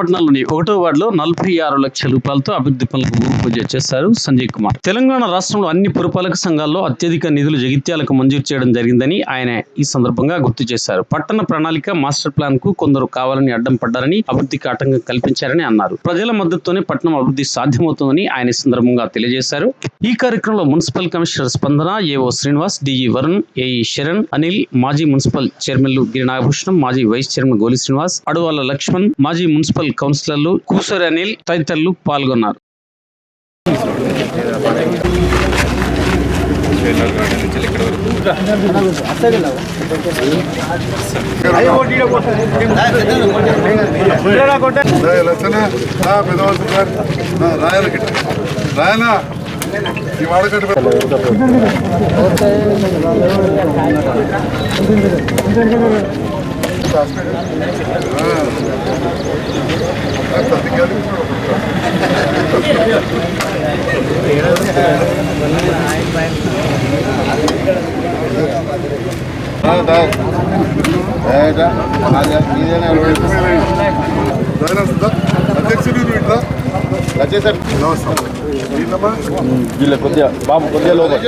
పట్టణంలోని ఒకటో వార్డులో నలభై ఆరు లక్షల రూపాయలతో అభివృద్ధి పనులకు భూమి పూజ చేశారు సంజయ్ కుమార్. తెలంగాణ రాష్ట్రంలో అన్ని పురపాలక సంఘాల్లో అత్యధిక నిధులు జగిత్యాలకు మంజూరు చేయడం జరిగిందని ఆయన ఈ సందర్భంగా గుర్తు చేశారు. పట్టణ ప్రణాళిక మాస్టర్ ప్లాన్కు కొందరు కావాలని అడ్డం పడ్డారని అభివృద్ధికి ఆటంకం కల్పించారని అన్నారు. ప్రజల మద్దతుతోనే పట్టణం అభివృద్ధి సాధ్యమవుతుందని ఆయన సందర్భంగా తెలియజేశారు. ఈ కార్యక్రమంలో municipal commissioner Spandana AO Srinivas DE Varun AE Sharan Anil మాజీ మున్సిపల్ చైర్మన్లు గిరి నాగభూషణం మాజీ వైస్ చైర్మన్ గోలి శ్రీనివాస్ అడవాల లక్ష్మణ్ మాజీ మున్సిపల్ కౌన్సిలర్లు కూసూరి అనిల్ తదితరులు పాల్గొన్నారు. రాయలా ఈ వాడకట్టు అధ్యక్షుడు ఇట్లా వచ్చేసారు వీళ్ళ కొద్దిగా బాబు కొద్దిగా లోపల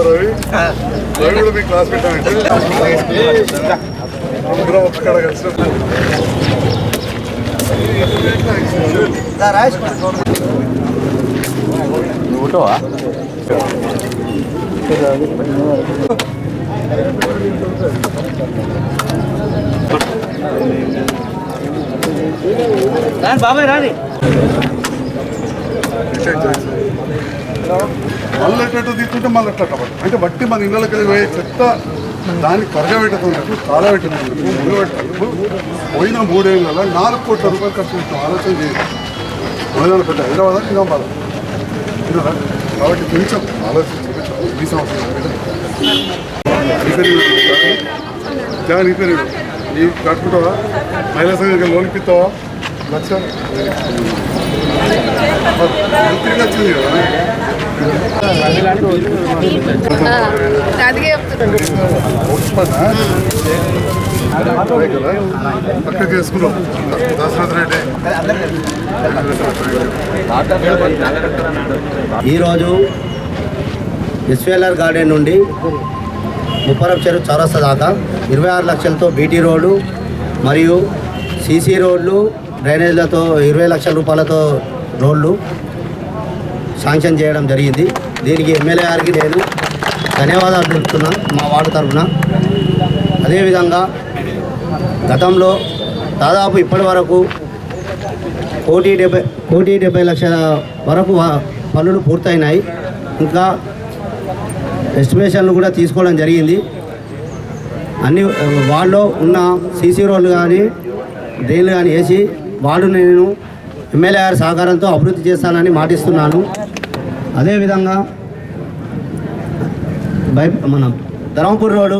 రవి రవి కూడా మీ క్లాస్ అందరం ఒక్కడ కలిసి ఫోటోవా మళ్ళీ ఎట్లా తీసుకుంటే మళ్ళీ ఎట్లా అంటే బట్టి మన ఇళ్ళకి వెళ్ళి పోయే చెత్త దాన్ని కరగబెట్టుతున్నట్టు కాలబెట్టుతున్నట్టు పోయిన మూడేళ్ళ నాలుగు కోట్ల రూపాయలు ఖర్చు ఆలోచన చేయాలి పోయిన పెద్ద హైదరాబాద్ నిజామాబాద్. కాబట్టి కొంచెం ఆలోచించి ఈ సంవత్సరం జాన్ ఈ పేరు నీ కట్టుకుంటావా? మహిళా సంఘం లోన్ ఇప్పిస్తావా? లక్ష? తిరిగి వచ్చింది కదా అదిగే పక్కకి వేసుకున్నాం దశరథ రెడ్డి ఈరోజు ఎస్వీఎల్ఆర్ గార్డెన్ నుండి ముప్పరం చెరువు చౌరస్తా దాకా ఇరవై ఆరు లక్షలతో బీటీ రోడ్డు మరియు సీసీ రోడ్లు డ్రైనేజ్లతో ఇరవై లక్షల రూపాయలతో రోడ్లు శాంక్షన్ చేయడం జరిగింది. దీనికి ఎమ్మెల్యే గారికి నేను ధన్యవాదాలు తెలుపుతున్నాను మా వార్డు తరఫున. అదేవిధంగా గతంలో దాదాపు ఇప్పటి వరకు కోటి డెబ్బై కోటి డెబ్బై లక్షల వరకు పనులు పూర్తయినాయి. ఇంకా ఎస్టిమేషన్లు కూడా తీసుకోవడం జరిగింది. అన్ని వార్డులో ఉన్న సీసీ రోడ్లు కానీ డ్రైన్లు కానీ వేసి వార్డు నేను ఎమ్మెల్యే గారి సహకారంతో అభివృద్ధి చేస్తానని మాటిస్తున్నాను. అదేవిధంగా బై మన ధర్మపూర్ రోడ్డు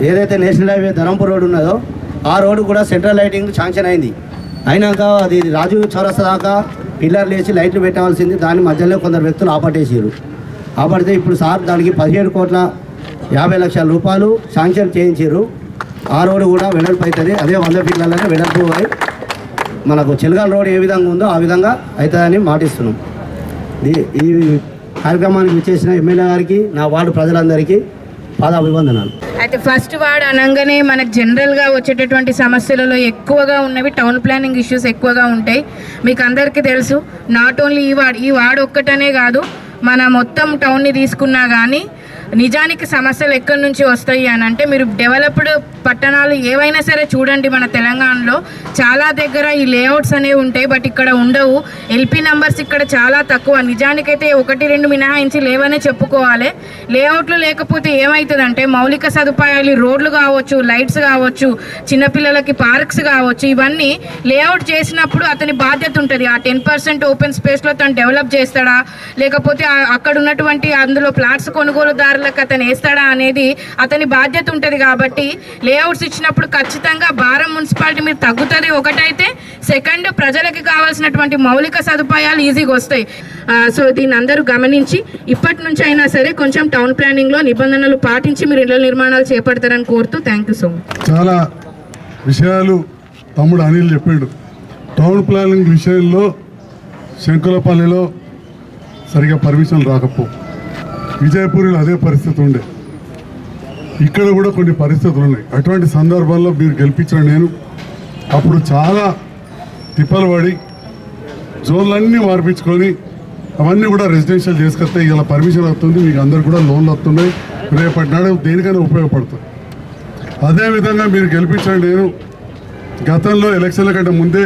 ఏదైతే నేషనల్ హైవే ధర్మపూర్ రోడ్ ఉన్నదో ఆ రోడ్డు కూడా సెంట్రల్ లైటింగ్ శాంక్షన్ అయింది. అయినాక అది రాజు చౌరస్తా దాకా పిల్లర్లు వేసి లైట్లు పెట్టవలసింది. దాని మధ్యలో కొందరు వ్యక్తులు ఆపట్టేసారు ఆపడితే ఇప్పుడు సార్ దానికి పదిహేడు కోట్ల యాభై లక్షల రూపాయలు శాంక్షన్ చేయించారు ఆ రోడ్డు కూడా వెడల్పు అవుతుంది అదే వంద ఫీట్లలోనే వెడల్పు అయి మనకు చిలకల రోడ్ ఏ విధంగా ఉందో ఆ విధంగా అవుతుందని మాటిస్తున్నాం. ఈ- ఈ కార్యక్రమానికి విచ్చేసిన ఎమ్మెల్యే గారికి నా వార్డు ప్రజలందరికీ పాదాభివందనాలు. అయితే ఫస్ట్ వార్డ్ అనగానే మనకు జనరల్గా వచ్చేటటువంటి సమస్యలలో ఎక్కువగా ఉన్నవి టౌన్ ప్లానింగ్ ఇష్యూస్ ఎక్కువగా ఉంటాయి. మీకు అందరికీ తెలుసు నాట్ ఓన్లీ ఈ వార్డ్ ఈ వార్డ్ ఒక్కటనే కాదు మన మొత్తం టౌన్ని తీసుకున్నా కానీ నిజానికి సమస్యలు ఎక్కడి నుంచి వస్తాయి అని అంటే మీరు డెవలప్డ్ పట్టణాలు ఏవైనా సరే చూడండి మన తెలంగాణలో. చాలా దగ్గర ఈ లేఅవుట్స్ అనేవి ఉంటాయి బట్ ఇక్కడ ఉండవు. ఎల్పీ నంబర్స్ ఇక్కడ చాలా తక్కువ. నిజానికైతే ఒకటి రెండు మినహాయించి లేవనే చెప్పుకోవాలి. లేఅవుట్లు లేకపోతే ఏమవుతుందంటే మౌలిక సదుపాయాలు రోడ్లు కావచ్చు లైట్స్ కావచ్చు చిన్నపిల్లలకి పార్క్స్ కావచ్చు ఇవన్నీ లేఅవుట్ చేసినప్పుడు అతని బాధ్యత ఉంటుంది. ఆ టెన్ పర్సెంట్ ఓపెన్ స్పేస్లో తను డెవలప్ చేస్తాడా? లేకపోతే అక్కడ ఉన్నటువంటి అందులో ప్లాట్స్ కొనుగోలుదారులకు అతను వేస్తాడా అనేది అతని బాధ్యత ఉంటుంది కాబట్టి లేఅవుట్స్ ఇచ్చినప్పుడు ఖచ్చితంగా భారం మున్సిపాలిటీ మీద తగ్గుతుంది ఒకటైతే సెకండ్ ప్రజలకి కావాల్సినటువంటి మౌలిక సదుపాయాలు ఈజీగా వస్తాయి. సో దీన్ని అందరూ గమనించి ఇప్పటి నుంచి అయినా సరే కొంచెం టౌన్ ప్లానింగ్లో నిబంధనలు పాటించి మీరు ఇళ్ళ నిర్మాణాలు చేపడతారని కోరుతూ థ్యాంక్ యూ సో మచ్ చాలా విషయాలు తమ్ముడు అనిల్ చెప్పాడు. టౌన్ ప్లానింగ్ విషయంలో శంకులపల్లిలో సరిగా పర్మిషన్ రాకపో. విజయపూరిలో అదే పరిస్థితి ఉండే. ఇక్కడ కూడా కొన్ని పరిస్థితులు ఉన్నాయి. అటువంటి సందర్భాల్లో మీరు గెలిపించిన నేను అప్పుడు చాలా తిప్పలు పడి జోన్లన్నీ మార్పించుకొని అవన్నీ కూడా రెసిడెన్షియల్ చేసుకొస్తే ఇలా పర్మిషన్ వస్తుంది మీకు అందరు కూడా లోన్లు వస్తున్నాయి. రేపటి నాడు దేనికైనా ఉపయోగపడుతుంది. అదేవిధంగా మీరు గెలిపించండి నేను గతంలో ఎలక్షన్ల కంటే ముందే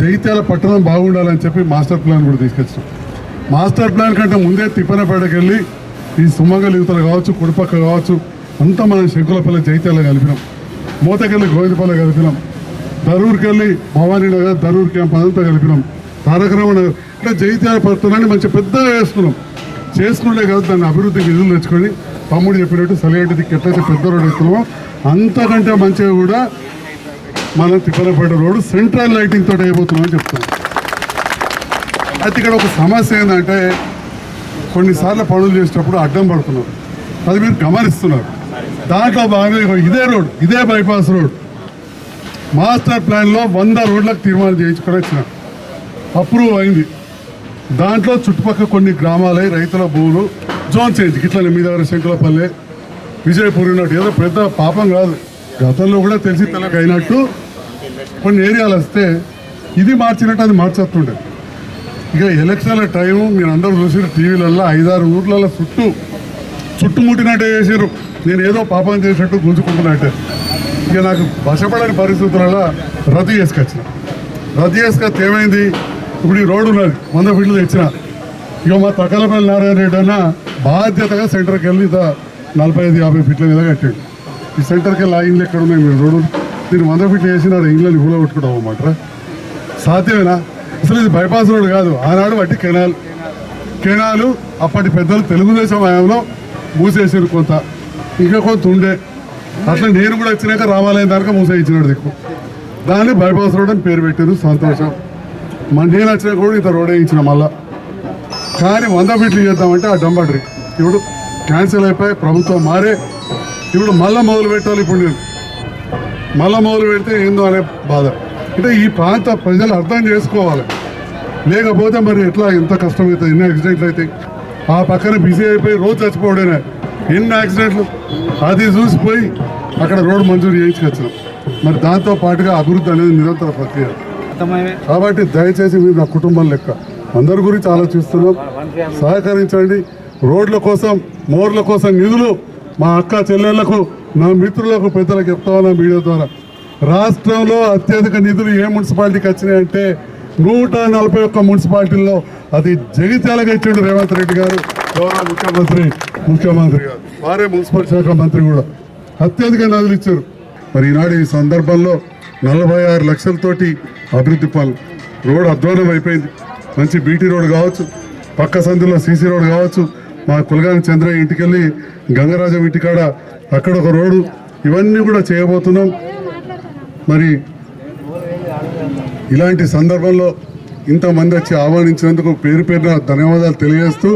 జగిత్యాల పట్టణం బాగుండాలని చెప్పి మాస్టర్ ప్లాన్ కూడా తీసుకొచ్చాం. మాస్టర్ ప్లాన్ కంటే ముందే తిప్పనపేటకెళ్ళి ఈ సుమంగళ యువతలు కావచ్చు కుడిపక్క కావచ్చు అంతా మనం శంకులపల్లి జగిత్యాల కలిపినాం. మూతకెళ్ళి గోవిందపల్లి కలిపినాం. దరూర్కి భవానీ నగర్ దరూర్ క్యాంప్ అదంతా కలిపినాం. తారక రామ నగర్. అంటే జైత్యాల పట్టణాన్ని మంచి పెద్దగా వేసుకున్నాం చేసుకుంటే కాదు దాన్ని అభివృద్ధికి నిధులు తెచ్చుకొని తమ్ముడు చెప్పినట్టు సలిగంటి దిక్కు ఎట్లయితే పెద్ద రోడ్డు ఎత్తున్నామో అంతకంటే మంచిగా కూడా మనం తిప్పలపేట రోడ్డు సెంట్రల్ లైటింగ్ తోటి అయిపోతున్నామని చెప్తున్నాం. అయితే ఇక్కడ ఒక సమస్య ఏంటంటే కొన్నిసార్లు పనులు చేసేటప్పుడు అడ్డం పడుతున్నారు. అది మీరు గమనిస్తున్నారు. దాంట్లో భాగంగా ఇదే రోడ్ ఇదే బైపాస్ రోడ్. మాస్టర్ ప్లాన్లో వంద రోడ్లకు తీర్మానం చేయించుకొని వచ్చిన. అప్రూవ్ అయింది. దాంట్లో చుట్టుపక్కల కొన్ని గ్రామాలే రైతుల భూములు జోన్ చేంజ్ ఇట్లా మీ దగ్గర శంకులపల్లె విజయపూర్ ఉన్నట్టు. ఏదో పెద్ద పాపం కాదు. గతంలో కూడా తెలిసి తెలకైనట్టు కొన్ని ఏరియాలు వస్తే ఇది మార్చినట్టు అది మార్చేస్తుండే. ఇక ఎలక్షన్ల టైం మీరు అందరూ చూసిన టీవీలలో ఐదారు ఊర్లలో చుట్టూ చుట్టుముట్టినట్టే చేసారు నేను ఏదో పాపం చేసినట్టు గుంజుకుంటున్నట్టే. ఇక నాకు బసపడని పరిస్థితులలో రద్దు చేసుకొచ్చిన రద్దు చేసుకొస్తే ఏమైంది? ఇప్పుడు ఈ రోడ్డు ఉన్నది వంద ఫీట్లు తెచ్చిన. ఇక మా తక్కలపల్లి నారాయణ రెడ్డి అన్న బాధ్యతగా సెంటర్కి వెళ్ళి ఇదా నలభై ఐదు యాభై ఫీట్ల మీద కట్టాడు. ఈ సెంటర్కి వెళ్ళి ఆ ఎక్కడ ఉన్నాయి మీరు రోడ్డు? దీన్ని వంద ఫీట్లు వేసినాడు ఇండ్లని హూలో కొట్టుకోవడం అన్నమాట సాధ్యమేనా? అసలు ఇది బైపాస్ రోడ్ కాదు. ఆనాడు బట్టి కెనాల్. కెనాలు అప్పటి పెద్దలు తెలుగుదేశం హయాంలో మూసేసారు కొంత. ఇంకా కొంత ఉండే. అట్లా నేను కూడా వచ్చినాక రామాలయం దాకా మూసేయించినాడు దిక్కు. దాన్ని బైపాస్ రోడ్ అని పేరు పెట్టారు సంతోషం. మన నేను వచ్చినా కూడా ఇంత రోడ్ వేయించిన మళ్ళా. కానీ వంద ఫీట్లు చేద్దామంటే ఆ డంబడ్రి ఇప్పుడు క్యాన్సిల్ అయిపోయి ప్రభుత్వం మారే. ఇప్పుడు మళ్ళీ మొదలు పెట్టాలి ఇప్పుడు నేను. మళ్ళా మొదలు పెడితే ఏందో అనే బాధ. అంటే ఈ ప్రాంత ప్రజలు అర్థం చేసుకోవాలి. లేకపోతే మరి ఎట్లా ఎంత కష్టమవుతుంది ఎన్ని యాక్సిడెంట్లు అవుతాయి ఆ పక్కన బిజీ అయిపోయి రోజు చచ్చిపోవడమే. ఎన్ని యాక్సిడెంట్లు అది చూసిపోయి అక్కడ రోడ్డు మంజూరు చేయించుకొచ్చినాం. మరి దాంతో పాటుగా అభివృద్ధి అనేది నిరంతర ప్రక్రియ. కాబట్టి దయచేసి మీరు నా కుటుంబం లెక్క అందరి గురించి ఆలోచిస్తున్నాం. సహకరించండి. రోడ్ల కోసం మోర్ల కోసం నిధులు మా అక్క చెల్లెళ్ళకు నా మిత్రులకు పెద్దలకు చెప్తాను మీడియా ద్వారా. రాష్ట్రంలో అత్యధిక నిధులు ఏ మున్సిపాలిటీకి వచ్చినాయంటే నూట నలభై ఒక్క మున్సిపాలిటీల్లో అది జగిత్యాలగా ఇచ్చిండు రేవంత్ రెడ్డి గారు. గౌరవ ముఖ్యమంత్రి ముఖ్యమంత్రి గారు. వారే మున్సిపల్ శాఖ మంత్రి కూడా. అత్యధిక నిధులు ఇచ్చారు. మరి ఈనాడు ఈ సందర్భంలో నలభై ఆరు లక్షలతోటి అభివృద్ధి పనులు రోడ్ అధ్వానం అయిపోయింది. మంచి బీటీ రోడ్ కావచ్చు పక్క సందులో సీసీ రోడ్ కావచ్చు మా కులగాని చంద్రయ్య ఇంటికెళ్ళి గంగరాజం ఇంటికాడ అక్కడ ఒక రోడ్డు. ఇవన్నీ కూడా చేయబోతున్నాం. మరి ఇలాంటి సందర్భంలో ఇంతమంది వచ్చి ఆహ్వానించినందుకు పేరు పేరున ధన్యవాదాలు తెలియజేస్తూ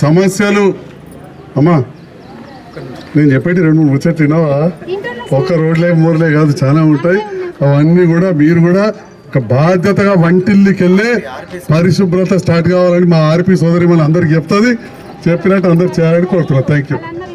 సమస్యలు అమ్మా నేను చెప్పేటి రెండు మూడు ముచ్చట్లు విన్నావా ఒక్క రోడ్లే మూరలే కాదు చాలా ఉంటాయి. అవన్నీ కూడా మీరు కూడా ఒక బాధ్యతగా వంటిల్లికి వెళ్ళే పరిశుభ్రత స్టార్ట్ కావాలని మా ఆర్పి సోదరి మన అందరికి చెప్తుంది. చెప్పినట్టు అందరు చేయాలని కోరుతున్నాను థ్యాంక్ యూ